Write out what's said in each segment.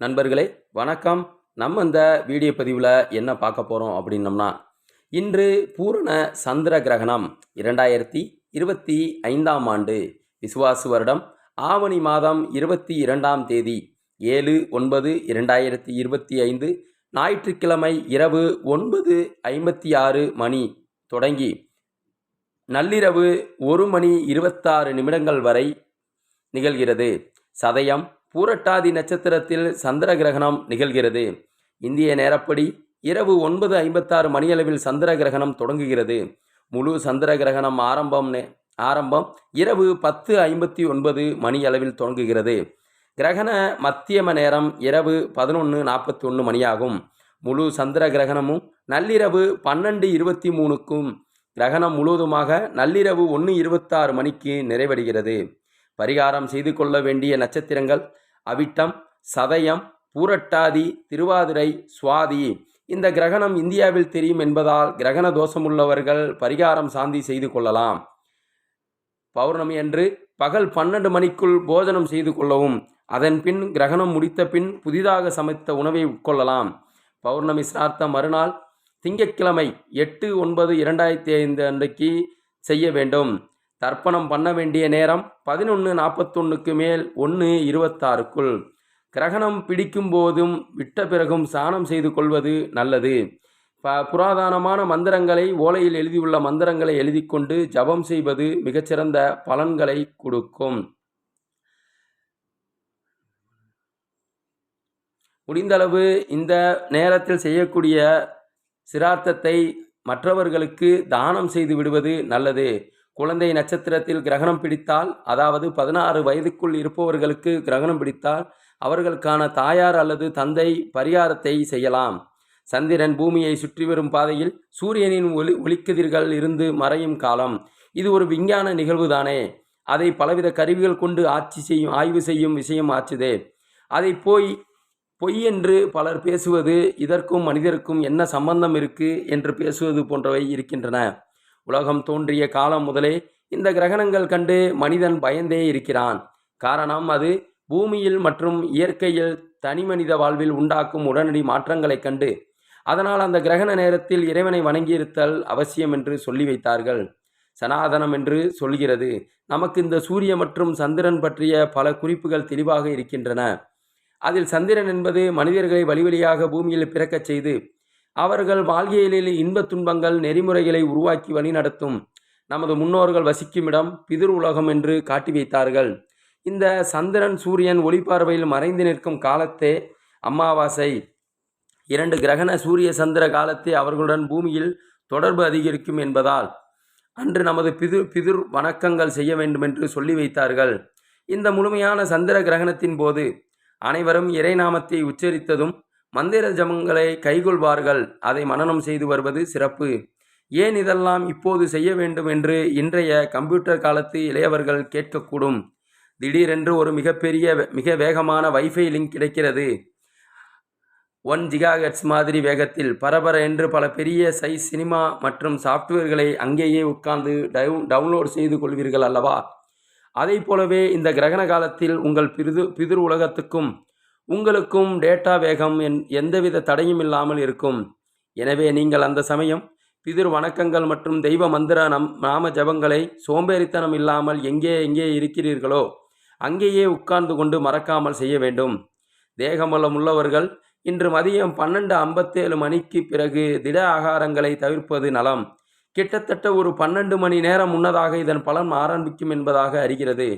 நண்பர்களே வணக்கம். நம்ம இந்த வீடியோ பதிவில் என்ன பார்க்க போகிறோம் அப்படின்னம்னா இன்று பூரண சந்திர கிரகணம் இரண்டாயிரத்தி இருபத்தி ஐந்தாம் ஆண்டு விசுவாசு வருடம். ஆவணி மாதம் இருபத்தி இரண்டாம் தேதி ஏழு ஒன்பது இரண்டாயிரத்தி இருபத்தி ஐந்து. ஞாயிற்றுக்கிழமை இரவு ஒன்பது ஐம்பத்தி ஆறு மணி தொடங்கி நள்ளிரவு ஒரு மணி இருபத்தாறு நிமிடங்கள் வரை நிகழ்கிறது. சதயம் பூரட்டாதி நட்சத்திரத்தில் சந்திர கிரகணம் நிகழ்கிறது. இந்திய நேரப்படி இரவு ஒன்பது ஐம்பத்தாறு மணியளவில் சந்திர கிரகணம் தொடங்குகிறது. முழு சந்திர கிரகணம் ஆரம்பம் ஆரம்பம் இரவு பத்து ஐம்பத்தி ஒன்பது மணி அளவில் தொடங்குகிறது. கிரகண மத்தியம நேரம் இரவு பதினொன்று நாற்பத்தி ஒன்று மணியாகும். முழு சந்திர கிரகணமும் நள்ளிரவு பன்னெண்டு இருபத்தி மூணுக்கும் கிரகணம் முழுவதுமாக நள்ளிரவு ஒன்று இருபத்தாறு மணிக்கு நிறைவடைகிறது. பரிகாரம் செய்து கொள்ள வேண்டிய நட்சத்திரங்கள் அவிட்டம் சதயம் பூரட்டாதி திருவாதிரை சுவாதி. இந்த கிரகணம் இந்தியாவில் தெரியும் என்பதால் கிரகண தோஷமுள்ளவர்கள் பரிகாரம் சாந்தி செய்து கொள்ளலாம். பௌர்ணமி அன்று பகல் பன்னெண்டு மணிக்குள் போஜனம் செய்து கொள்ளவும் அதன் பின் கிரகணம் முடித்த பின் புதிதாக சமைத்த உணவை உட்கொள்ளலாம். பௌர்ணமி சிரார்த்தம் மறுநாள் திங்கட்கிழமை எட்டு ஒன்பது இரண்டாயிரத்தி ஐந்து அன்றைக்கு செய்ய வேண்டும். தர்ப்பணம் பண்ண வேண்டிய நேரம் பதினொன்று நாற்பத்தொன்னுக்கு மேல் ஒன்று இருபத்தாறுக்குள். கிரகணம் பிடிக்கும் போதும் விட்ட பிறகும் சாணம் செய்து கொள்வது நல்லது. ப புராதனமான மந்திரங்களை ஓலையில் எழுதியுள்ள மந்திரங்களை எழுதி கொண்டு ஜபம் செய்வது மிகச்சிறந்த பலன்களை கொடுக்கும். முடிந்தளவு இந்த நேரத்தில் செய்யக்கூடிய சிரார்த்தத்தை மற்றவர்களுக்கு தானம் செய்து விடுவது நல்லது. குழந்தை நட்சத்திரத்தில் கிரகணம் பிடித்தால் அதாவது பதினாறு வயதுக்குள் இருப்பவர்களுக்கு கிரகணம் பிடித்தால் அவர்களுக்கான தாயார் அல்லது தந்தை பரிகாரத்தை செய்யலாம். சந்திரன் பூமியை சுற்றி வரும் பாதையில் சூரியனின் ஒளி ஒளிக்கதிர்கள் இருந்து மறையும் காலம். இது ஒரு விஞ்ஞான நிகழ்வுதானே. அதை பலவித கருவிகள் கொண்டு ஆட்சி செய்யும் ஆய்வு செய்யும் விஷயம் ஆச்சுதே. அதை போய் பொய் என்று பலர் பேசுவது இதற்கும் மனிதருக்கும் என்ன சம்பந்தம் இருக்கு என்று பேசுவது போன்றவை இருக்கின்றன. உலகம் தோன்றிய காலம் முதலே இந்த கிரகணங்கள் கண்டு மனிதன் பயந்தே இருக்கிறான். காரணம் அது பூமியில் மற்றும் இயற்கையில் தனிமனித வாழ்வில் உண்டாக்கும் உடனடி மாற்றங்களைக் கண்டு அதனால் அந்த கிரகண நேரத்தில் இறைவனை வணங்கியிருத்தல் அவசியம் என்று சொல்லி வைத்தார்கள். சனாதனம் என்று சொல்கிறது. நமக்கு இந்த சூரிய மற்றும் சந்திரன் பற்றிய பல குறிப்புகள் தெளிவாக இருக்கின்றன. அதில் சந்திரன் என்பது மனிதர்களை வழிவழியாக பூமியில் பிறக்கச் செய்து அவர்கள் வாழ்க்கையிலே இன்பத் துன்பங்கள் நெறிமுறைகளை உருவாக்கி வழிநடத்தும் நமது முன்னோர்கள் வசிக்கும் இடம் பிதிர் உலகம் என்று காட்டி வைத்தார்கள். இந்த சந்திரன் சூரியன் ஒளிப்பார்வையில் மறைந்து நிற்கும் காலத்தே அமாவாசை. இரண்டு கிரகண சூரிய சந்திர காலத்தை அவர்களுடன் பூமியில் தொடர்பு அதிகரிக்கும் என்பதால் அன்று நமது பிது பிதிர் வணக்கங்கள் செய்ய வேண்டுமென்று சொல்லி வைத்தார்கள். இந்த முழுமையான சந்திர கிரகணத்தின் போது அனைவரும் இறைநாமத்தை உச்சரித்ததும் மந்திர ஜபங்களை கைகொள்வார்கள். அதை மனனம் செய்து வருவது சிறப்பு. ஏன் இதெல்லாம் இப்போது செய்ய வேண்டும் என்று இன்றைய கம்ப்யூட்டர் காலத்து இளையவர்கள் கேட்கக்கூடும். திடீரென்று ஒரு மிகப்பெரிய மிக வேகமான வைஃபை லிங்க் கிடைக்கிறது. ஒன் ஜிகாஹெட்ஸ் மாதிரி வேகத்தில் பரபர என்று பல பெரிய சைஸ் சினிமா மற்றும் சாஃப்ட்வேர்களை அங்கேயே உட்கார்ந்து டவு டவுன்லோட் செய்து கொள்வீர்கள் அல்லவா? அதை போலவே இந்த கிரகண காலத்தில் உங்கள் பிது பிதிர் உலகத்துக்கும் உங்களுக்கும் டேட்டா வேகம் என் எந்தவித தடையும் இல்லாமல் இருக்கும். எனவே நீங்கள் அந்த சமயம் பிதிர் வணக்கங்கள் மற்றும் தெய்வ மந்திர நம் நாம ஜபங்களை சோம்பேறித்தனம் இல்லாமல் எங்கே எங்கே இருக்கிறீர்களோ அங்கேயே உட்கார்ந்து கொண்டு மறக்காமல் செய்ய வேண்டும். தேகமலம் உள்ளவர்கள் இன்று மதியம் பன்னெண்டு ஐம்பத்தேழு மணிக்கு பிறகு திட ஆகாரங்களை தவிர்ப்பது நலம். கிட்டத்தட்ட ஒரு பன்னெண்டு மணி நேரம் முன்னதாக இதன் பலன் ஆரம்பிக்கும் என்பதாக அறிகிறது.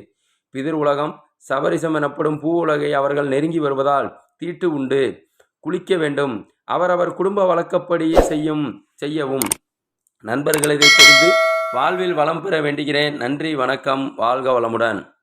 பிதிர் உலகம் சபரிசம் எனப்படும் பூ உலகை அவர்கள் நெருங்கி வருவதால் தீட்டு உண்டு. குளிக்க வேண்டும். அவரவர் குடும்ப வழக்கப்படியே செய்யும் செய்யவும். நண்பர்கள் இதை தெரிந்து வாழ்வில் வளம் பெற வேண்டுகிறேன். நன்றி வணக்கம். வாழ்க வளமுடன்.